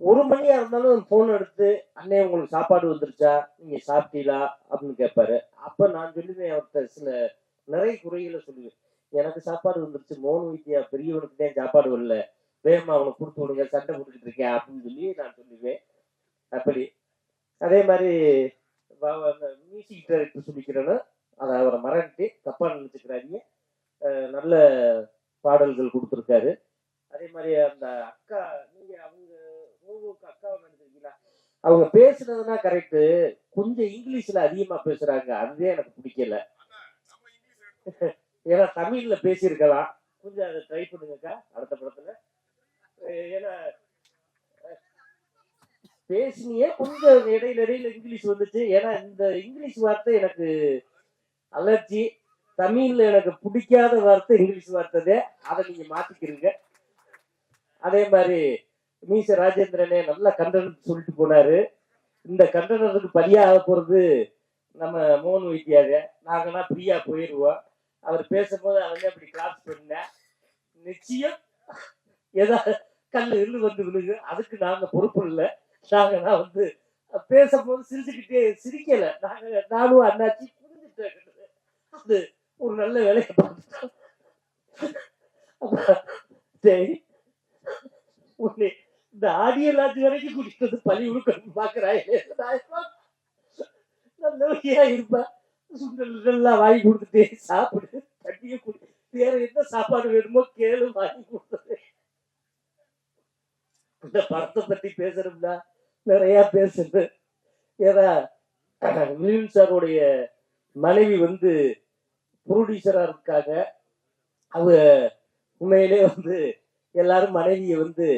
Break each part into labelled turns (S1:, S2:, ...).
S1: ஒரு மணியா இருந்தாலும் போன் எடுத்து அண்ணே உங்களுக்கு சாப்பாடு வந்துருச்சா? நீங்க சாப்பிட்டீங்களா? அப்படின்னு கேட்பாரு. அப்ப நான் சொல்லுவேன் அவர்கிட்ட சில நிறைய குறைகளை சொல்லுவேன். எனக்கு சாப்பாடு வந்துருச்சு மோன் வைத்தியா பெரியவனுக்கு தான் சாப்பாடு வரல? வேகமா அவனுக்கு கொடுத்து விடுங்க சண்டை போட்டுக்கிட்டு இருக்கேன் அப்படின்னு சொல்லி நான் சொல்லுவேன். அப்படி. அதே மாதிரி மியூசிக் டைரக்டர் சொல்லிக்கிறேன்னு அதை அவரை மறந்துட்டு தப்பா நினைச்சுக்கிறாங்க நல்ல பாடல்கள் கொடுத்துருக்காரு. அதே மாதிரி அந்த அக்கா நீங்க அவங்க ரோபோக்கு அக்காவை நினைச்சிருக்கீங்களா அவங்க பேசுனதுன்னா கரெக்டு கொஞ்சம் இங்கிலீஷ்ல அதிகமா பேசுறாங்க. அதுவே எனக்கு பிடிக்கல. ஏன்னா தமிழ்ல பேசியிருக்கலாம். கொஞ்சம் அதை ட்ரை பண்ணுங்கக்கா அடுத்த படத்துல. ஏன்னா பேசினியே கொஞ்சம் இடையில இடையில இங்கிலீஷ் வந்துச்சு. ஏன்னா இந்த இங்கிலீஷ் வார்த்தை எனக்கு அலர்ஜி தமிழ்ல எனக்கு பிடிக்காத வார்த்தை இங்கிலீஷ் வார்த்தை அதை நீங்க மாத்திக்கிறீங்க. அதே மாதிரி மீச ராஜேந்திரனே நல்ல கண்டனம் சொல்லிட்டு போனாரு. இந்த கண்டனத்துக்கு பலியாக போறது நம்ம மோகன் வைத்தியாரு. நாங்கன்னா ஃப்ரீயா போயிடுவோம் அவர் பேசும்போது அவனே அப்படி கிளாஸ் பண்ணேன் நிச்சயம் ஏதாவது கல் இருந்து வந்து விழுகு அதுக்கு நாங்க பொறுப்பு இல்லை. நாங்கன்னா வந்து பேசும்போது சிரிச்சுக்கிட்டே சிரிக்கல. நாங்க நானும் அண்ணாச்சி புரிஞ்சுட்டேன் அது ஒரு நல்ல வேலையை பார்த்துட்டோம். சரி உன்னை இந்த ஆடியோ லாட்சி வரைக்கும் குடிக்கிறது பழி உழுக்கணும் பாக்குறாய். நல்லபடியா இருப்பா. சுண்டல் வாங்கி கொடுத்துட்டே சாப்பிடு. தண்ணியை குடி. வேற என்ன சாப்பாடு வேணுமோ கேளு வாங்கி கொடுத்துரு இந்த படத்தை பத்தி பேசுறோம்னா நிறைய பேசுறது ஏன்னா மிலின் சாருடைய மனைவி வந்து ப்ரொடியூசரா இருக்காங்க. அவங்க உண்மையிலே வந்து எல்லாரும் மனைவியை வந்து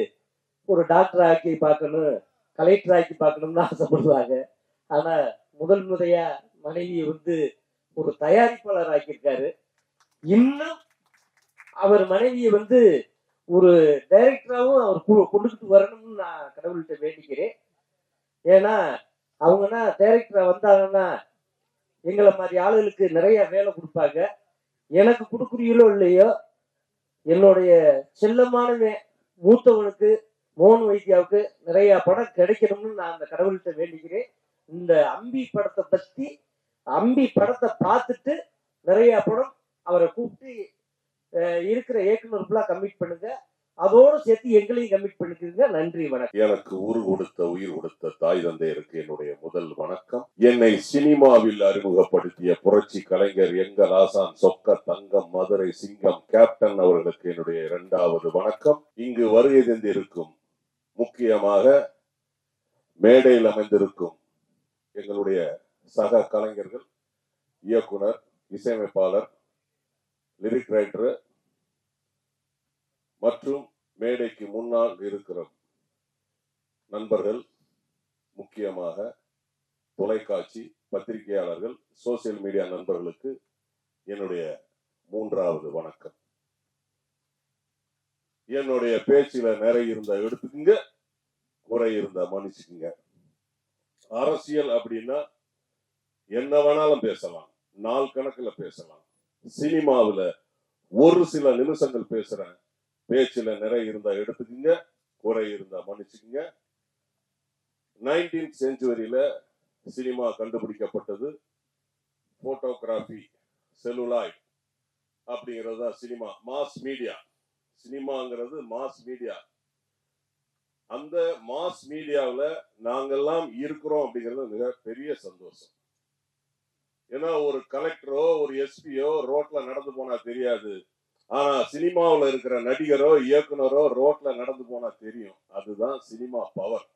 S1: ஒரு டாக்டர் ஆக்கி பார்க்கணும் கலெக்டர் ஆக்கி பார்க்கணும்னு ஆசைப்படுவாங்க. ஆனா முதல் முறையா மனைவியை வந்து ஒரு தயாரிப்பாளர் ஆக்கியிருக்காரு. இன்னும் அவர் மனைவியை வந்து ஒரு டைரக்டராகவும் அவர் கு- கொண்டுகிட்டு வரணும்னு நான் கடவுள்கிட்ட வேண்டிக்கிறேன். ஏன்னா அவங்கன்னா டைரக்டரா வந்தாங்கன்னா எங்களை மாதிரி ஆளுகளுக்கு நிறைய வேலை கொடுப்பாங்க. எனக்கு கொடுக்குறீங்களோ இல்லையோ என்னுடைய செல்லமானவன் மூத்தவனுக்கு மோகன் வைத்தியாவுக்கு நிறைய படம் கிடைக்கணும்னு நான் அந்த கடவுள்கிட்ட வேண்டிக்கிறேன். இந்த அம்பி படத்தை பத்தி அம்பி படத்தை பார்த்துட்டு நிறைய படம் அவரை கூப்பிட்டு இருக்கிற இயக்குனர் ஃபுல்லா கமிட் பண்ணுங்க. அதோட சேர்த்து எங்களையும் கமிட் பண்ணிக்கிறீங்க. நன்றி வணக்கம்.
S2: எனக்கு உரு கொடுத்த உயிர் கொடுத்த தாய் தந்தையருக்கு என்னுடைய முதல் வணக்கம். என்னை சினிமாவில் அறிமுகப்படுத்திய புரட்சி கலைஞர் எங்கள் ஆசான் சொக்க தங்கம் மதுரை சிங்கம் கேப்டன் அவர்களுக்கு என்னுடைய இரண்டாவது வணக்கம். இங்கு வருகை தந்திருக்கும் முக்கியமாக மேடையில் அமைந்திருக்கும் எங்களுடைய சக கலைஞர்கள் இயக்குனர் இசையமைப்பாளர் லிரிக் ரைட்டர் மற்றும் மேடைக்கு முன்னால் இருக்கிற நண்பர்கள் முக்கியமாக தொலைக்காட்சி பத்திரிகையாளர்கள் சோசியல் மீடியா நண்பர்களுக்கு என்னுடைய மூன்றாவது வணக்கம். என்னுடைய பேச்சில நிறைய இருந்தா எடுத்துக்குங்க குறை இருந்தா மன்னிச்சுக்குங்க. அரசியல் அப்படின்னா என்ன வேணாலும் பேசலாம் நாள் கணக்குல பேசலாம். சினிமாவில் ஒரு சில நிமிஷங்கள் பேசுறேன் பேச்சில் நிறைய இருந்தா எடுத்துக்குங்க குறை இருந்தா மன்னிச்சுக்குங்க. நைன்டீன் செஞ்சுவரியில சினிமா கண்டுபிடிக்கப்பட்டது போட்டோகிராஃபி செலுலாய் அப்படிங்கிறது தான் சினிமா மாஸ் மீடியா. சினிமாங்கிறது மாஸ் மீடியா அந்த மாஸ் மீடியாவில் நாங்கெல்லாம் இருக்கிறோம் அப்படிங்கிறது மிக பெரிய சந்தோஷம். ஏன்னா ஒரு கலெக்டரோ ஒரு எஸ்பியோ ரோட்ல நடந்து போனா தெரியாது. ஆனா சினிமாவுல இருக்கிற நடிகரோ இயக்குனரோ ரோட்ல நடந்து போனா தெரியும். அதுதான் சினிமா பவர்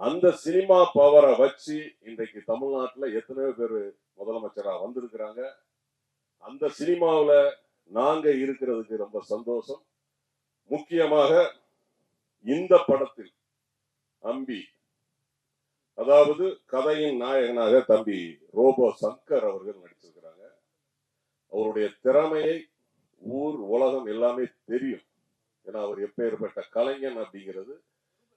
S2: அந்த சினிமா பவரை வச்சு இன்றைக்கு தமிழ்நாட்டுல எத்தனையோ பேர் முதலமைச்சராக வந்திருக்கிறாங்க. அந்த சினிமாவுல நாங்க இருக்கிறதுக்கு ரொம்ப சந்தோஷம். முக்கியமாக இந்த படத்தில் அம்பி அதாவது கதையின் நாயகனாக தம்பி ரோபோ சங்கர் அவர்கள் நடிச்சிருக்கிறாங்க அவருடைய திறமையை ஊர் உலகம் எல்லாமே தெரியும். ஏன்னா அவர் எப்பேற்பட்ட கலைஞன் அப்படிங்கிறது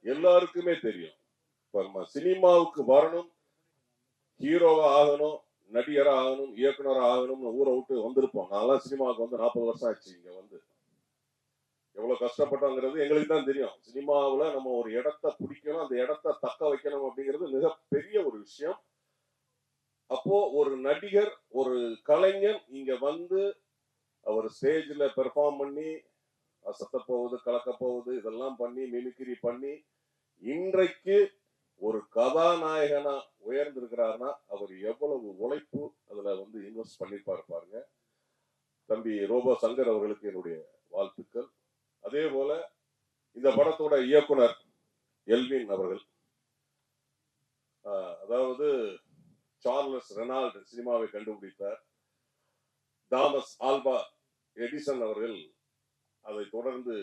S2: எல்லாருக்குமே தெரியும். இப்ப நம்ம சினிமாவுக்கு வரணும் ஹீரோவா ஆகணும் நடிகராக ஆகணும் இயக்குனராக ஆகணும்னு ஊரை விட்டு வந்திருப்போம். நான்லாம் சினிமாவுக்கு வந்து நாற்பது வருஷம் ஆச்சு இங்க வந்து. எவ்வளவு கஷ்டப்பட்டோங்கிறது எங்களுக்கு தான் தெரியும். சினிமாவில் நம்ம ஒரு இடத்த பிடிக்கணும் அந்த இடத்த தக்க வைக்கணும் அப்படிங்கிறது மிகப்பெரிய ஒரு விஷயம். அப்போ ஒரு நடிகர் ஒரு கலைஞன் இங்க வந்து அவர் ஸ்டேஜில் பெர்ஃபார்ம் பண்ணி அசத்த போகுது கலக்க போகுது இதெல்லாம் பண்ணி மிமிக்ரி பண்ணி இன்றைக்கு ஒரு கதாநாயகனா உயர்ந்திருக்கிறாருன்னா அவர் எவ்வளவு உழைப்பு அதுல வந்து இன்வெஸ்ட் பண்ணிருப்பாரு பாருங்க. தம்பி ரோபோ சங்கர் அவர்களுக்கு என்னுடைய வாழ்த்துக்கள். அதே போல இந்த படத்தோட இயக்குனர் எல்வின் அவர்கள். அதாவது சார்லஸ் ரெனால்டு சினிமாவை கண்டுபிடித்தார். தாமஸ் ஆல்பா எடிசன் அவர்கள் அதை தொடர்ந்து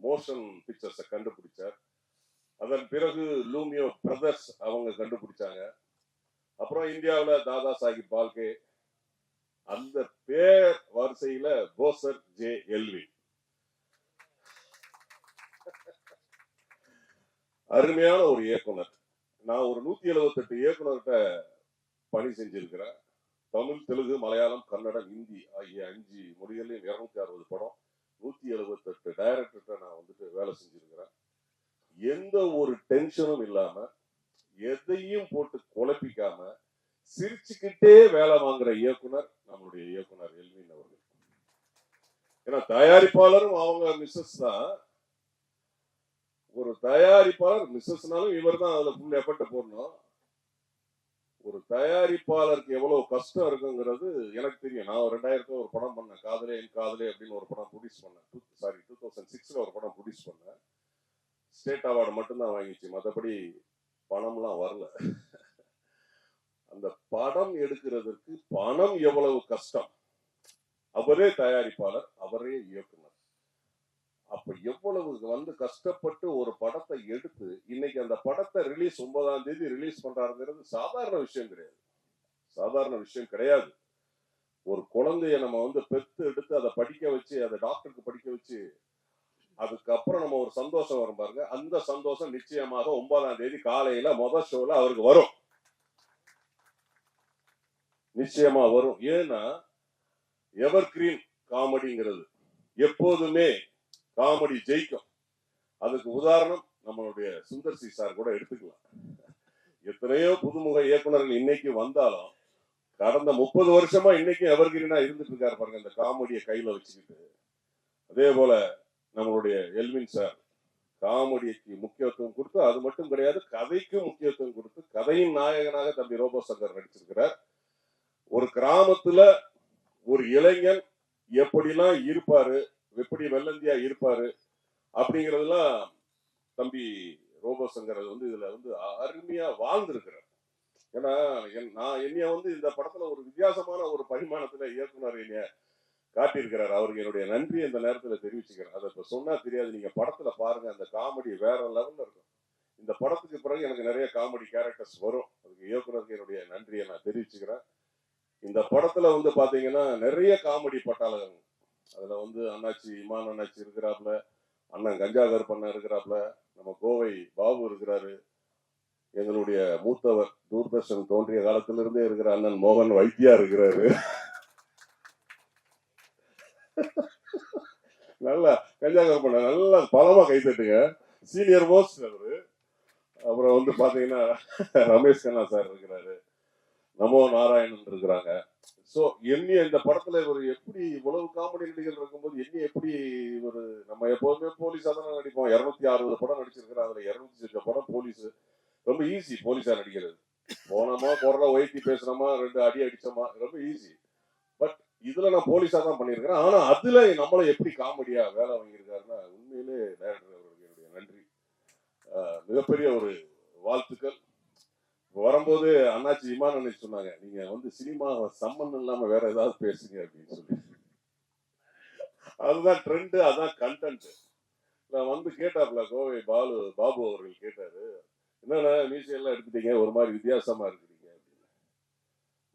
S2: மோஷன் பிக்சர்ஸை கண்டுபிடிச்சார். அதன் பிறகு லூமியோ பிரதர்ஸ் அவங்க கண்டுபிடிச்சாங்க. அப்புறம் இந்தியாவில் தாதா சாஹிப் பால்கே அந்த பேர் வரிசையில போசர் ஜே எல்வி. அருமையான ஒரு இயக்குனர். நான் ஒரு நூத்தி எழுபத்தெட்டு இயக்குனர்கிட்ட பணி செஞ்சிருக்கிறேன். தமிழ் தெலுங்கு மலையாளம் கன்னடம் ஹிந்தி ஆகிய அஞ்சு மொழிகளில் இருநூத்தி அறுபது படம் நூத்தி எழுபத்தெட்டு டைரக்டர்கிட்ட நான் வந்துட்டு வேலை செஞ்சிருக்கிறேன் எந்த ஒரு டென்ஷனும் இல்லாம எதையும் போட்டு குழப்பிக்காம சிரிச்சுக்கிட்டே வேலை வாங்குற இயக்குனர் நம்மளுடைய இயக்குனர் எல்வின் அவர்கள். ஏன்னா தயாரிப்பாளரும் அவங்க மிஸ்ஸஸ் தான். ஒரு தயாரிப்பாளர் மிஸ்ஸஸ்னாலும் இவர் தான் அதுல ஃபுல் எஃபர்ட் போடணும். ஒரு தயாரிப்பாளருக்கு எவ்வளவு கஷ்டம் இருக்குங்கிறது எனக்கு தெரியும். நான் ஒரு ரெண்டாயிரத்துல ஒரு படம் பண்ணேன். காதலே என் காதலே அப்படின்னு ஒரு படம் ப்ரொடியூஸ் பண்ணேன். சாரி டூ தௌசண்ட் சிக்ஸ்ல ஒரு படம் ப்ரொடியூஸ் பண்ணேன். ஸ்டேட் அவார்டு மட்டும்தான் வாங்கிச்சு. மற்றபடி பணம்லாம் வரல. அந்த படம் எடுக்கிறதுக்கு பணம் எவ்வளவு கஷ்டம்? அவரே தயாரிப்பாளர் அவரே இயக்குனர். அப்ப எவ்வளவு வந்து கஷ்டப்பட்டு ஒரு படத்தை எடுத்து இன்னைக்கு அந்த படத்தை ரிலீஸ் ஒன்பதாம் தேதி ரிலீஸ் பண்றாருங்கிறது சாதாரண விஷயம் கிடையாது. சாதாரண விஷயம் கிடையாது. ஒரு குழந்தைய நம்ம வந்து பெத்து எடுத்து அதை படிக்க வச்சு அதை டாக்டருக்கு படிக்க வச்சு அதுக்கப்புறம் நம்ம ஒரு சந்தோஷம் வரும் பாருங்க. அந்த சந்தோஷம் நிச்சயமாக ஒன்பதாம் தேதி காலையில முதல் ஷோல அவருக்கு வரும். நிச்சயமா வரும். ஏன்னா எவர் கிரீன் காமெடிங்கிறது எப்போதுமே காமெடி ஜெயிக்கும். அதுக்கு உதாரணம் நம்மளுடைய சுந்தர் சி சார் கூட எடுத்துக்கலாம். எத்தனையோ புதுமுக இயக்குனர்கள் இன்னைக்கு வந்தாலும் கடந்த முப்பது வருஷமா இன்னைக்கும் எவர் கிரீனா இருந்துட்டு இருக்காரு பாருங்க இந்த காமெடியை கையில வச்சுக்கிட்டு. அதே போல நம்மளுடைய எல்வின் சார் காமெடிக்கு முக்கியத்துவம் கொடுத்து அது மட்டும் கிடையாது கதைக்கு முக்கியத்துவம் கொடுத்து கதையின் நாயகனாக தம்பி ரோபோ சங்கர் நடிச்சிருக்கிறார். ஒரு கிராமத்துல ஒரு இளைஞன் எப்படிலாம் இருப்பாரு எப்படி வெள்ளந்தியா இருப்பாரு அப்படிங்கறதெல்லாம் தம்பி ரோபோ சங்கர் வந்து இதுல வந்து அருமையா வாழ்ந்திருக்கிறார். ஏன்னா என்- நான் என்னைய வந்து இந்த படத்துல ஒரு வித்தியாசமான ஒரு பரிமாணத்துல இயக்குனர் என்னைய காட்டியிருக்கிறார். அவருக்கு என்னுடைய நன்றி இந்த நேரத்துல தெரிவிச்சுக்கிறேன் அதை இப்ப சொன்னா தெரியாது. நீங்க படத்துல பாருங்க அந்த காமெடி வேற லெவல்ல இருக்கும். இந்த படத்துக்கு பிறகு எனக்கு நிறைய காமெடி கேரக்டர்ஸ் வரும். அதுக்கு இயக்குநருக்கு என்னுடைய நன்றியை நான் தெரிவிச்சுக்கிறேன். இந்த படத்துல வந்து பாத்தீங்கன்னா நிறைய காமெடி பட்டாளர்கள். அதுல வந்து அண்ணாச்சி இமான் அண்ணாச்சி இருக்கிறாப்ல அண்ணன் கஞ்சாகர் பண்ண இருக்கிறாப்ல நம்ம கோவை பாபு இருக்கிறாரு. எங்களுடைய மூத்தவர் தூர்தர்ஷன் தோன்றிய காலத்திலிருந்தே இருக்கிற அண்ணன் மோகன் வைத்தியா இருக்கிறாரு. நல்லா கல்யாண பண்ண நல்லா பலமா கை தட்டுங்க சீனியர் மோஸ்ட் அவரு. அப்புறம் வந்து பாத்தீங்கன்னா ரமேஷ் கண்ணா சார் இருக்கிறாரு. நமோ நாராயணன் இருக்கிறாங்க. சோ என்னைய இந்த படத்துல ஒரு எப்படி இவ்வளவு காமெடி நடிகர்கள் இருக்கும்போது என்னைய எப்படி ஒரு நம்ம எப்போதுமே போலீஸா தானே நடிப்போம். இருநூத்தி அறுபது படம் நடிச்சிருக்கிறோம் அதுல இருநூத்தி சொச்ச படம் போலீஸ் ரொம்ப ஈஸி போலீஸா நடிக்கிறது. போனோமா குரல உயர்த்தி பேசுனோமா ரெண்டு அடி அடிச்சோமா ரொம்ப ஈஸி இதுல நான் போலீஸா தான் பண்ணியிருக்கிறேன் ஆனா அதுல நம்மள எப்படி காமெடியா வேலை வாங்கியிருக்காருன்னா உண்மையிலே டைரக்டர் அவர்களுக்கு என்னுடைய நன்றி. மிகப்பெரிய ஒரு வாழ்த்துக்கள். வரும்போது அண்ணாச்சி இமான் சொன்னாங்க நீங்க வந்து சினிமா சம்மந்தம் இல்லாம வேற ஏதாவது பேசுங்க அப்படின்னு சொல்லி. அதுதான் ட்ரெண்ட் அதான் கண்டென்ட் நான் வந்து கேட்டாப்ல கோவை பாலு பாபு அவர்கள் கேட்டாரு என்னன்னா மியூசியம் எல்லாம் எடுத்துட்டீங்க ஒரு மாதிரி வித்தியாசமா இருக்கு.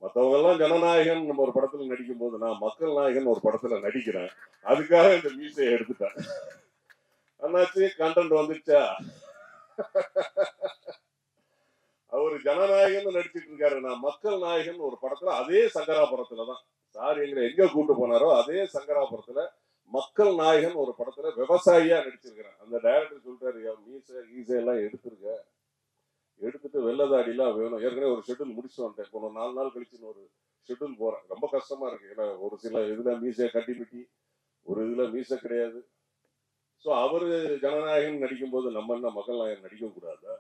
S2: மத்தவங்க எல்லாம் ஜனநாயகன் நம்ம ஒரு படத்துல நடிக்கும் போது நான் மக்கள் நாயகன் ஒரு படத்துல நடிக்கிறேன். அதுக்காக இந்த மியூசியம் எடுத்துட்டேன். அண்ணாச்சி கண்டென்ட் வந்துச்சா அவரு ஜனநாயகன் நடிச்சிட்டு இருக்காரு. நான் மக்கள் நாயகன் ஒரு படத்துல அதே சங்கராபுரத்துல தான். சார் எங்களை எங்க கூட்டு போனாரோ அதே சங்கராபுரத்துல மக்கள் நாயகன் ஒரு படத்துல விவசாயியா நடிச்சிருக்கிறேன் அந்த டைரக்டர் சொல்றாரு மீசை மீச எல்லாம் எடுத்திருக்கேன் எடுத்துட்டு வெள்ளதாடிலாம் வேணும். ஏற்கனவே ஒரு ஷெட்யூல் முடிச்சு வந்தேன் இப்போ நாலு நாள் கழிச்சுன்னு ஒரு ஷெட்யூல் போறேன். ரொம்ப கஷ்டமா இருக்கு. ஏன்னா ஒரு சில இதுல மீசை கட்டிப்பிட்டி ஒரு இதுல மீசை கிடையாது. ஸோ அவரு ஜனநாயகன் நடிக்கும் போது நம்ம என்ன மக்கள் நாயகன் நடிக்க கூடாதா?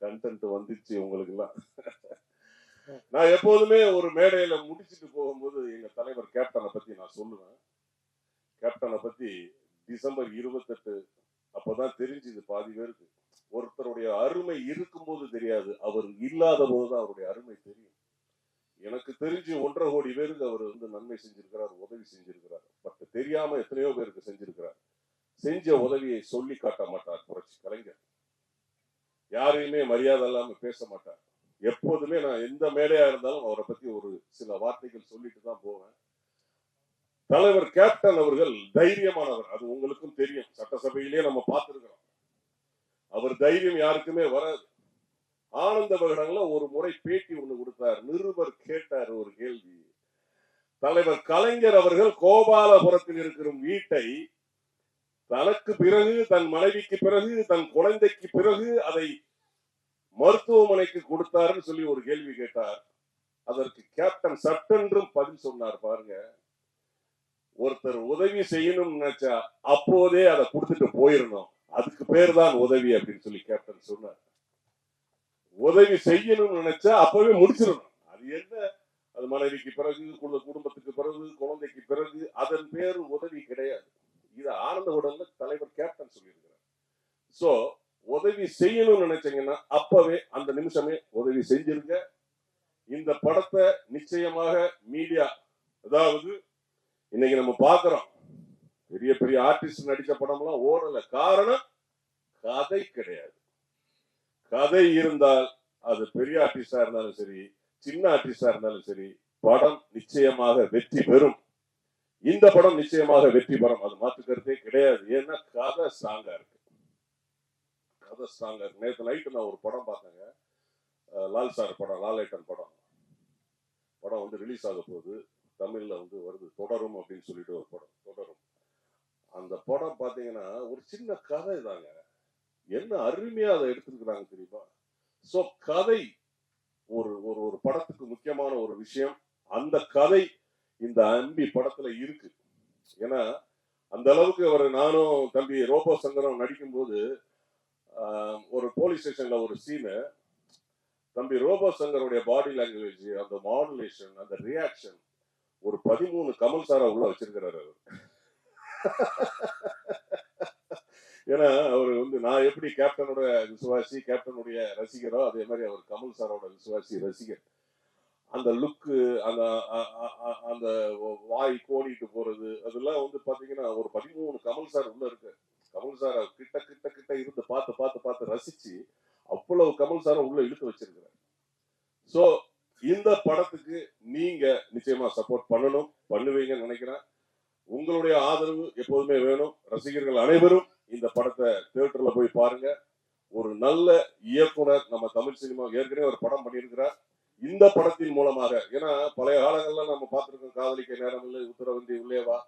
S2: கண்டென்ட் வந்துச்சு உங்களுக்கு எல்லாம் நான் எப்போதுமே ஒரு மேடையில முடிச்சிட்டு போகும்போது எங்க தலைவர் கேப்டனை பத்தி நான் சொல்லுவேன். கேப்டனை பத்தி டிசம்பர் இருபத்தெட்டு அப்பதான் தெரிஞ்சுது பாதி பேருக்கு. ஒருத்தருடைய அருமை இருக்கும்போது தெரியாது. அவர் இல்லாத போதுதான் அவருடைய அருமை தெரியும். எனக்கு தெரிஞ்சு ஒன்றரை கோடி பேருக்கு அவர் வந்து நன்மை செஞ்சிருக்கிறார் உதவி செஞ்சிருக்கிறார். பட் தெரியாம எத்தனையோ பேருக்கு செஞ்சிருக்கிறார். செஞ்ச உதவியை சொல்லி காட்ட மாட்டார் புரட்சி கலைஞர். யாரையுமே மரியாதை இல்லாம பேச மாட்டார். எப்போதுமே நான் எந்த மேடையா இருந்தாலும் அவரை பத்தி ஒரு சில வார்த்தைகள் சொல்லிட்டு தான் போவேன். தலைவர் கேப்டன் அவர்கள் தைரியமானவர். அது உங்களுக்கும் தெரியும். சட்டசபையிலே நம்ம பார்த்திருக்கிறோம். அவர் தைரியம் யாருக்குமே வராது. ஆனந்த விகடன்ல ஒரு முறை பேட்டி ஒண்ணு கொடுத்தார். நிருபர் கேட்டார் ஒரு கேள்வி. தலைவர் கலைஞர் அவர்கள் கோபாலபுரத்தில் இருக்கிற வீட்டை தனக்கு பிறகு தன் மனைவிக்கு பிறகு தன் குழந்தைக்கு பிறகு அதை மருத்துவமனைக்கு கொடுத்தாருன்னு சொல்லி ஒரு கேள்வி கேட்டார். அதற்கு கேப்டன் சட்டென்றும் பதில் சொன்னார் பாருங்க. ஒருத்தர் உதவி செய்யணும்னு நினைச்சா அப்போதே அதை கொடுத்துட்டு போயிடணும். அதுக்கு பேர் தான் உதவி அப்படின்னு சொல்லி கேப்டன் சொன்னார். உதவி செய்யணும்னு நினைச்சா அப்பவே முடிச்சிடணும். அது என்ன? அது மனைவிக்கு பிறகு குடும்பத்துக்கு பிறகு குழந்தைக்கு பிறகு அதன் பேர் உதவி கிடையாது. இது ஆனந்த உடல்ல தலைவர் கேப்டன் சொல்லியிருக்கிறார். சோ உதவி செய்யணும்னு நினைச்சீங்கன்னா அப்பவே அந்த நிமிஷமே உதவி செஞ்சிருங்க. இந்த படத்தை நிச்சயமாக மீடியா அதாவது இன்னைக்கு நம்ம பாக்குறோம் பெரிய பெரிய ஆர்டிஸ்ட் நடிச்ச படம்லாம் ஓடல. காரணம் கதை கிடையாது. கதை இருந்தால் அது பெரிய ஆர்டிஸ்டா இருந்தாலும் சரி சின்ன ஆர்டிஸ்டா இருந்தாலும் சரி படம் நிச்சயமாக வெற்றி பெறும். இந்த படம் நிச்சயமாக வெற்றி பெறும். அது மாத்துக்கிறதே கிடையாது. ஏன்னா கதை ஸ்ட்ராங்கா இருக்கு. கதை ஸ்ட்ராங்கா இருக்கு. நேற்று நைட்டு நான் ஒரு படம் பார்த்தேங்க. லால் சார் படம் லாலேட்டன் படம். படம் வந்து ரிலீஸ் ஆக போகுது. தமிழ்ல வந்து வருது. தொடரும் அப்படின்னு சொல்லிட்டு ஒரு படம். தொடரும். அந்த படம் பாத்தீங்கன்னா ஒரு சின்ன கதை தாங்க. என்ன அருமையா அதை எடுத்திருக்கிறாங்க தெரியுமா? சோ கதை ஒரு ஒரு ஒரு படத்துக்கு முக்கியமான ஒரு விஷயம். அந்த கதை இந்த அம்பி படத்துல இருக்கு. ஏன்னா அந்த அளவுக்கு அவர் நானும் தம்பி ரோபோ சங்கரம் நடிக்கும்போது ஒரு போலீஸ் ஸ்டேஷன்ல ஒரு சீனு தம்பி ரோபோ சங்கருடைய பாடி லாங்குவேஜ் அந்த மாடுலேஷன் அந்த ரியாக்ஷன் ஒரு பதிமூணு கமல் சாரா உள்ள வச்சிருக்கிறாரு அவர். ஏன்னா அவர் வந்து நான் எப்படி கேப்டனோட விசுவாசி கேப்டனுடைய ரசிகரோ அதே மாதிரி அவர் கமல் சாரோட விசுவாசி ரசிகர். அந்த லுக்கு அந்த அந்த வாய் கோடிட்டு போறது அதெல்லாம் வந்து பாத்தீங்கன்னா ஒரு பதிமூணு கமல் சார் உள்ள இருக்கு கமல் சார் கிட்ட கிட்ட கிட்ட இருந்து பார்த்து பார்த்து பார்த்து ரசிச்சு அவ்வளவு கமல் சாரை உள்ள இழுத்து வச்சிருக்கிறார். சோ இந்த படத்துக்கு நீங்க நிச்சயமா சப்போர்ட் பண்ணணும் பண்ணுவீங்கன்னு நினைக்கிறேன். உங்களுடைய ஆதரவு எப்போதுமே வேணும். ரசிகர்கள் அனைவரும் இந்த படத்தை தியேட்டர்ல போய் பாருங்க. ஒரு நல்ல இயக்குனர் நம்ம தமிழ் சினிமா ஏற்கனவே ஒரு படம் பண்ணியிருக்கிறார். இந்த படத்தின் மூலமாக ஏன்னா பழைய காலங்கள்ல நம்ம பார்த்துருக்கோம் காதலிக்க நேரம் இல்லை உத்தரவந்தி உள்ளேவா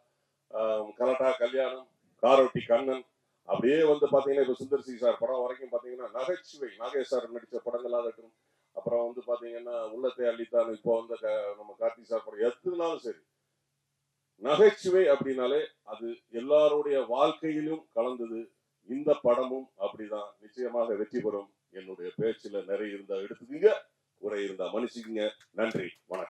S2: கலட்டா கல்யாணம் காரோட்டி கண்ணன். அப்படியே வந்து பாத்தீங்கன்னா இப்ப சுந்தர் சிங் சார் படம் வரைக்கும் பாத்தீங்கன்னா நகைச்சுவை. நாகேஷ் சார் நடிச்ச படங்களா ஆகட்டும் அப்புறம் வந்து பாத்தீங்கன்னா உள்ளத்தை அள்ளித்தான் இப்போ வந்து க- நம்ம கார்த்தி சார் படம். எதுனாலும் சரி நகைச்சுவை அப்படின்னாலே அது எல்லாருடைய வாழ்க்கையிலும் கலந்தது. இந்த படமும் அப்படிதான். நிச்சயமாக வெற்றி பெறும். என்னுடைய பேச்சுல நிறைய இருந்தா எடுத்துக்கீங்க. உரை இருந்தா மன்னிச்சுக்கீங்க நன்றி. வணக்கம்.